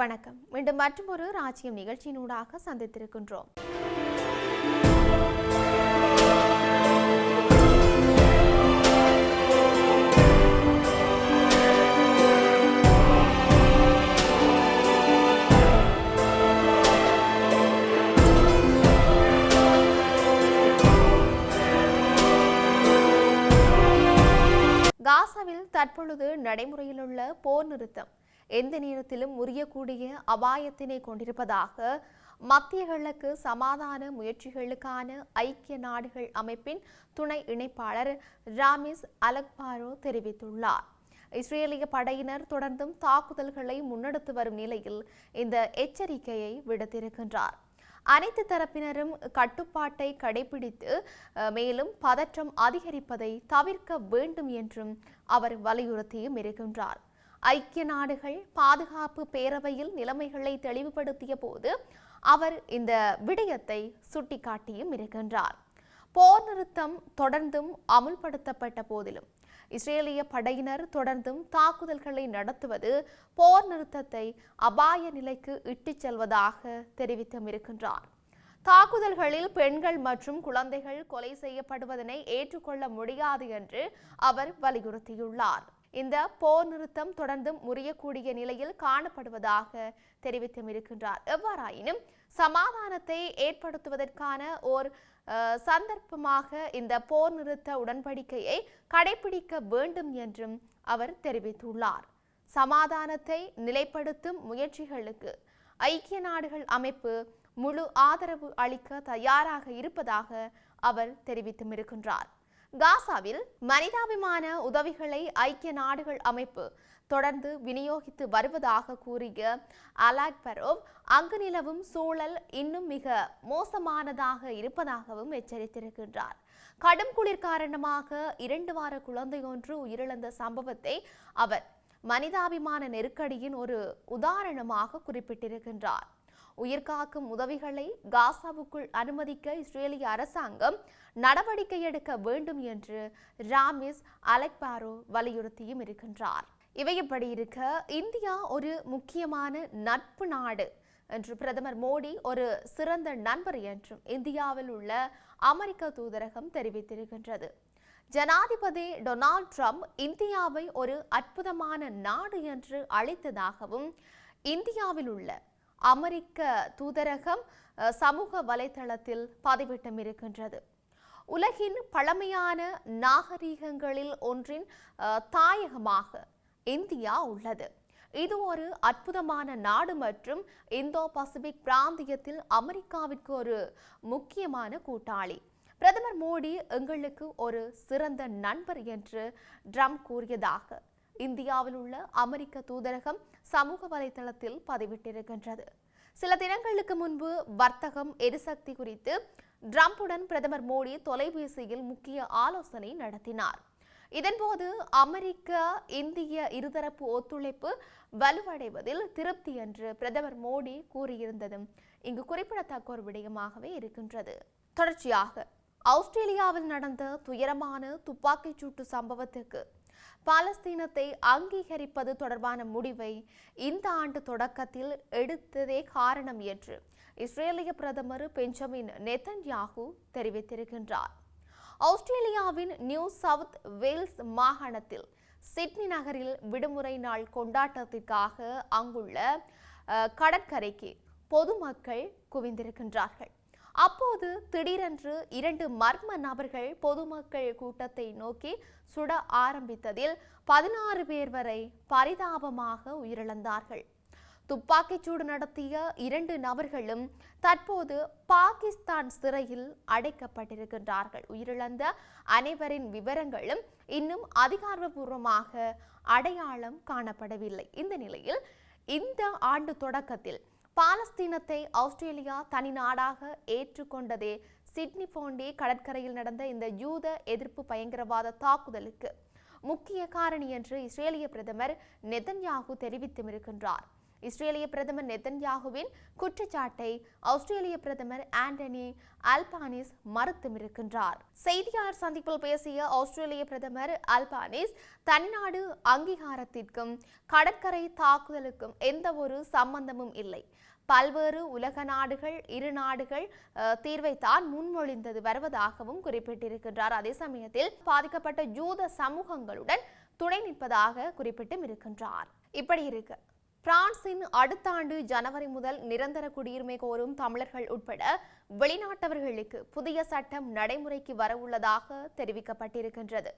வணக்கம். மீண்டும் மற்றொரு ராஜ்யம் நிகழ்ச்சியினூடாக சந்தித்திருக்கின்றோம். காசாவில் தற்பொழுது நடைமுறையில் உள்ள போர் நிறுத்தம். எந்த நேரத்திலும் முறியக்கூடிய அபாயத்தினை கொண்டிருப்பதாக மத்திய கிழக்கு சமாதான முயற்சிகளுக்கான ஐக்கிய நாடுகள் அமைப்பின் துணை இணைப்பாளர் ராமிஸ் அலக்பாரோ தெரிவித்துள்ளார். இஸ்ரேலிய படையினர் தொடர்ந்தும் தாக்குதல்களை முன்னெடுத்து வரும் நிலையில் இந்த எச்சரிக்கையை விடுத்திருக்கின்றார். அனைத்து தரப்பினரும் கட்டுப்பாட்டை கடைபிடித்து மேலும் பதற்றம் அதிகரிப்பதை தவிர்க்க வேண்டும் என்றும் அவர் வலியுறுத்தியும் இருக்கின்றார். ஐக்கிய நாடுகள் பாதுகாப்பு பேரவையில் நிலைமைகளை தெளிவுபடுத்திய போது அவர் இந்த விடயத்தை சுட்டிக்காட்டியும் இருக்கின்றார். போர் நிறுத்தம் தொடர்ந்தும் அமுல்படுத்தப்பட்ட போதிலும் இஸ்ரேலிய படையினர் தொடர்ந்தும் தாக்குதல்களை நடத்துவது போர் நிறுத்தத்தை அபாய நிலைக்கு இட்டுச் செல்வதாக தெரிவித்தும் இருக்கின்றார். தாக்குதல்களில் பெண்கள் மற்றும் குழந்தைகள் கொலை செய்யப்படுவதனை ஏற்றுக்கொள்ள முடியாது என்று அவர் வலியுறுத்தியுள்ளார். இந்த போர் நிறுத்தம் தொடர்ந்தும் முறியக்கூடிய நிலையில் காணப்படுவதாக தெரிவித்தும் இருக்கின்றார். எவ்வாறாயினும் சமாதானத்தை ஏற்படுத்துவதற்கான ஓர் சந்தர்ப்பமாக இந்த போர் நிறுத்த உடன்படிக்கையை கடைபிடிக்க வேண்டும் என்றும் அவர் தெரிவித்துள்ளார். சமாதானத்தை நிலைப்படுத்தும் முயற்சிகளுக்கு ஐக்கிய நாடுகள் அமைப்பு முழு ஆதரவு அளிக்க தயாராக இருப்பதாக அவர் தெரிவித்தும் இருக்கின்றார். காசாவில் மனிதாபிமான உதவிகளை ஐக்கிய நாடுகள் அமைப்பு தொடர்ந்து விநியோகித்து வருவதாக கூறிய அலாக் பரோவ் அங்கு நிலவும் சூழல் இன்னும் மிக மோசமானதாக இருப்பதாகவும் எச்சரித்திருக்கின்றார். கடும் குளிர் காரணமாக இரண்டு வார குழந்தை ஒன்று உயிரிழந்த சம்பவத்தை அவர் மனிதாபிமான நெருக்கடியின் ஒரு உதாரணமாக குறிப்பிட்டிருக்கின்றார். உயிர்காக்கும் உதவிகளை காசாவுக்குள் அனுமதிக்க இஸ்ரேலிய அரசாங்கம் நடவடிக்கை எடுக்க வேண்டும் என்று ராமிஸ் அலெக்பாரோ வலியுறுத்தியும் இருக்கின்றார். இவை இப்படி இருக்க இந்தியா ஒரு முக்கியமான நட்பு நாடு என்று பிரதமர் மோடி ஒரு சிறந்த நண்பர் என்றும் இந்தியாவில் உள்ள அமெரிக்க தூதரகம் தெரிவித்திருக்கின்றது. ஜனாதிபதி டொனால்ட் ட்ரம்ப் இந்தியாவை ஒரு அற்புதமான நாடு என்று அழைத்ததாகவும் இந்தியாவில் உள்ள அமெரிக்க தூதரகம் சமூக வலைதளத்தில் பதிவிட்டம் இருக்கின்றது. உலகின் பழமையான நாகரீகங்களில் ஒன்றின் தாயகமாக இந்தியா உள்ளது. இது ஒரு அற்புதமான நாடு மற்றும் இந்தோ பசிபிக் பிராந்தியத்தில் அமெரிக்காவிற்கு ஒரு முக்கியமான கூட்டாளி. பிரதமர் மோடி எங்களுக்கு ஒரு சிறந்த நண்பர் என்று ட்ரம்ப் கூறியதாக இந்தியாவில் உள்ள அமெரிக்க தூதரகம் சமூக வலைதளத்தில் பதிவிட்டிருக்கின்றது. சில தினங்களுக்கு முன்பு வர்த்தகம் எரிசக்தி குறித்து டிரம்புடன் பிரதமர் மோடி தொலைபேசியில் முக்கிய ஆலோசனை நடத்தினார். இதன்போது அமெரிக்க இந்திய இருதரப்பு ஒத்துழைப்பு வலுவடைவதில் திருப்தி என்று பிரதமர் மோடி கூறியிருந்ததும் இங்கு குறிப்பிடத்தக்க ஒரு விடயமாகவே இருக்கின்றது. தொடர்ச்சியாக ஆஸ்திரேலியாவில் நடந்த துயரமான துப்பாக்கிச் சூட்டு சம்பவத்துக்கு பாலஸ்தீனத்தை அங்கீகரிப்பது தொடர்பான முடிவை இந்த ஆண்டு தொடக்கத்தில் எடுத்ததே காரணம் என்று இஸ்ரேலிய பிரதமர் பெஞ்சமின் நெத்தன்யாகு தெரிவித்திருக்கின்றார். ஆஸ்திரேலியாவின் நியூ சவுத் வேல்ஸ் மாகாணத்தில் சிட்னி நகரில் விடுமுறை நாள் கொண்டாட்டத்திற்காக அங்குள்ள கடற்கரைக்கு பொதுமக்கள் குவிந்திருக்கின்றார்கள். அப்போது திடீரென்று இரண்டு மர்ம நபர்கள் பொதுமக்கள் கூட்டத்தை நோக்கி சுட ஆரம்பித்ததில் பதினாறு பேர் வரை பரிதாபமாக உயிரிழந்தார்கள். துப்பாக்கிச்சூடு நடத்திய இரண்டு நபர்களும் தற்போது பாகிஸ்தான் சிறையில் அடைக்கப்பட்டிருக்கின்றார்கள். உயிரிழந்த அனைவரின் விவரங்களும் இன்னும் அதிகாரப்பூர்வமாக அடையாளம் காணப்படவில்லை. இந்த நிலையில் இந்த ஆண்டு தொடக்கத்தில் பாலஸ்தீனத்தை ஆஸ்திரேலியா தனி நாடாக ஏற்றுக்கொண்டதே சிட்னி போண்டே கடற்கரையில் நடந்த இந்த யூத எதிர்ப்பு பயங்கரவாத தாக்குதலுக்கு முக்கிய காரணி என்று இஸ்ரேலிய பிரதமர் நெதன்யாகு தெரிவித்தும் இருக்கின்றார். இஸ்ரேலிய பிரதமர் நெத்தன்யாகுவின் குற்றச்சாட்டை ஆஸ்திரேலிய பிரதமர் ஆண்டனி அல்பானிஸ் மறுத்துமிருக்கின்றார். செய்தியாளர் சந்திப்பில் பேசிய ஆஸ்திரேலிய பிரதமர் அல்பானிஸ் தனிநாடு அங்கீகாரத்திற்கும் கடற்கரை தாக்குதலுக்கும் எந்த ஒரு சம்பந்தமும் இல்லை. பல்வேறு உலக நாடுகள் இரு நாடுகள் தீர்வைத்தான் முன்மொழிந்தது வருவதாகவும் குறிப்பிட்டிருக்கின்றார். அதே சமயத்தில் பாதிக்கப்பட்ட யூத சமூகங்களுடன் துணை நிற்பதாக குறிப்பிட்டும் இருக்கின்றார் இப்படி இருக்கு. பிரான்சின் அடுத்த ஆண்டு ஜனவரி முதல் நிரந்தர குடியுரிமை கோரும் தமிழர்கள் உட்பட வெளிநாட்டவர்களுக்கு புதிய சட்டம் நடைமுறைக்கு வரவுள்ளதாக தெரிவிக்கப்பட்டிருக்கின்றது.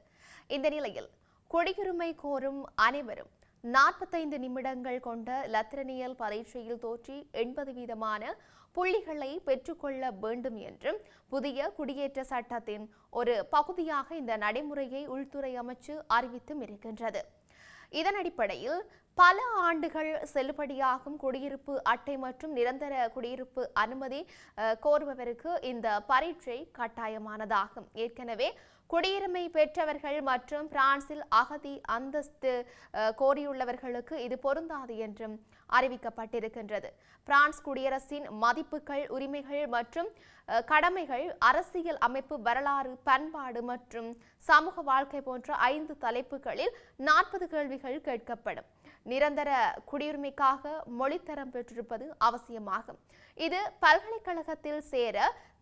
இந்த நிலையில் குடியுரிமை கோரும் அனைவரும் நாற்பத்தைந்து நிமிடங்கள் கொண்ட லத்திரனியல் பரீட்சையில் தோற்றி எண்பது வீதமான புள்ளிகளை பெற்றுக்கொள்ள வேண்டும் என்றும் புதிய குடியேற்ற சட்டத்தின் ஒரு பகுதியாக இந்த நடைமுறையை உள்துறை அமைச்சு அறிவித்தும் இருக்கின்றது. இதன் அடிப்படையில் பல ஆண்டுகள் செல்லுபடியாகும் குடியிருப்பு அட்டை மற்றும் நிரந்தர குடியிருப்பு அனுமதி கோருபவருக்கு இந்த பரீட்சை கட்டாயமானதாகும். ஏற்கனவே குடியுரிமை பெற்றவர்கள் மற்றும் பிரான்சில் அகதி அந்தஸ்து கோரியுள்ளவர்களுக்கு இது பொருந்தாது என்றும் அறிவிக்கப்பட்டிருக்கின்றது. பிரான்ஸ் குடியரசின் மதிப்புகள் உரிமைகள் மற்றும் கடமைகள் அரசியல் அமைப்பு வரலாறு பண்பாடு மற்றும் சமூக வாழ்க்கை போன்ற ஐந்து தலைப்புகளில் நாற்பது கேள்விகள் கேட்கப்படும். நிரந்தர குடியுரிமைக்காக மொழித்தரம் பெற்றிருப்பது அவசியமாகும். இது பல்கலைக்கழகத்தில் சேர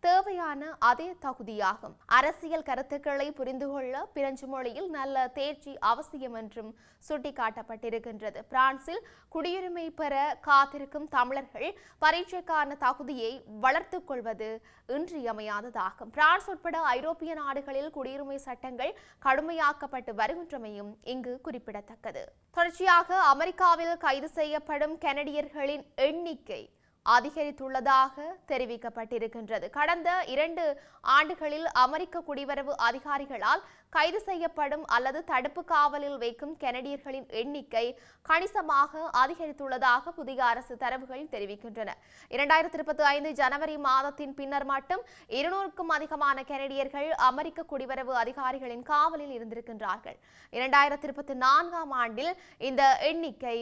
தேவையான அதே தகுதியாகும். அரசியல் கருத்துக்களை புரிந்து கொள்ள பிரெஞ்சு மொழியில் நல்ல தேர்ச்சி அவசியம் என்றும் சுட்டிக்காட்டப்பட்டிருக்கின்றது. பிரான்சில் குடியுரிமை பெற காத்திருக்கும் தமிழர்கள் பரீட்சைக்கான தகுதியை வளர்த்து கொள்வது இன்றியமையாததாகும். பிரான்ஸ் உட்பட ஐரோப்பிய நாடுகளில் குடியுரிமை சட்டங்கள் கடுமையாக்கப்பட்டு வருகின்றமையும் இங்கு குறிப்பிடத்தக்கது. தொடர்ச்சியாக அமெரிக்காவில் கைது செய்யப்படும் கனடியர்களின் எண்ணிக்கை அதிகரித்துள்ளதாக தெரிவிக்கப்பட்டிருக்கின்றது. கடந்த இரண்டு ஆண்டுகளில் அமெரிக்க குடிவரவு அதிகாரிகளால் கைது செய்யப்படும் அல்லது தடுப்பு காவலில் வைக்கும் கெனடியர்களின் எண்ணிக்கை கணிசமாக அதிகரித்துள்ளதாக புதிய அரசு தரவுகள் தெரிவிக்கின்றன. இரண்டாயிரத்தி இருபத்தி ஐந்து ஜனவரி மாதத்தின் பின்னர் மட்டும் இருநூறுக்கும் அதிகமான கெனடியர்கள் அமெரிக்க குடிவரவு அதிகாரிகளின் காவலில் இருந்திருக்கின்றார்கள். இரண்டாயிரத்தி இருபத்தி நான்காம் ஆண்டில் இந்த எண்ணிக்கை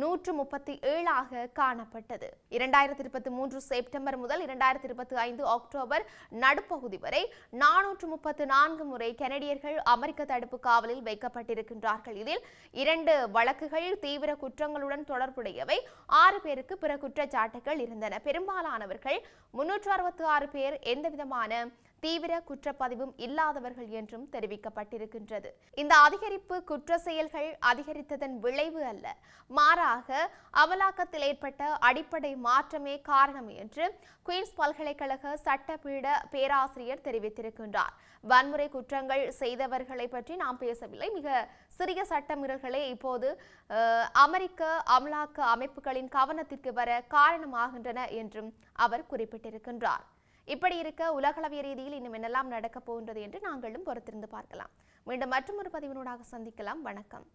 நூற்று முப்பத்தி ஏழாக காணப்பட்டது. இரண்டாயிரத்தி இருபத்தி மூன்று செப்டம்பர் முதல் இரண்டாயிரத்தி இருபத்தி ஐந்து அக்டோபர் நடுப்பகுதி வரை நானூற்று முப்பத்து நான்கு முறை கெனடியர்கள் அமெரிக்க தடுப்பு காவலில் வைக்கப்பட்டிருக்கின்றார்கள். இதில் இரண்டு வழக்குகள் தீவிர குற்றங்களுடன் தொடர்புடையவை. ஆறு பேருக்கு பிற குற்றச்சாட்டுகள் இருந்தன. பெரும்பாலானவர்கள் முன்னூற்று அறுபத்தி ஆறு பேர் எந்தவிதமான தீவிர குற்றப்பதிவும் இல்லாதவர்கள் என்றும் தெரிவிக்கப்பட்டிருக்கின்றது. இந்த அதிகரிப்பு குற்ற செயல்கள் அதிகரித்ததன் விளைவு அல்ல. மாறாக அமலாக்கத்தில் ஏற்பட்ட அடிப்படை மாற்றமே காரணம் என்று குயின்ஸ் பல்கலைக்கழக சட்டப்பீட பேராசிரியர் தெரிவித்திருக்கின்றார். வன்முறை குற்றங்கள் செய்தவர்களை பற்றி நாம் பேசவில்லை. மிக சிறிய சட்டமீறல்களே இப்போது அமெரிக்க அமலாக்க அமைப்புகளின் கவனத்திற்கு வர காரணமாகின்றன என்றும் அவர் குறிப்பிட்டிருக்கின்றார். இப்படி இருக்க உலகளவிய ரீதியில் இன்னும் என்னெல்லாம் நடக்கப் போகின்றது என்று நாங்களும் பொறுத்திருந்து பார்க்கலாம். மீண்டும் மற்றொரு பதிவினூடாக சந்திக்கலாம். வணக்கம்.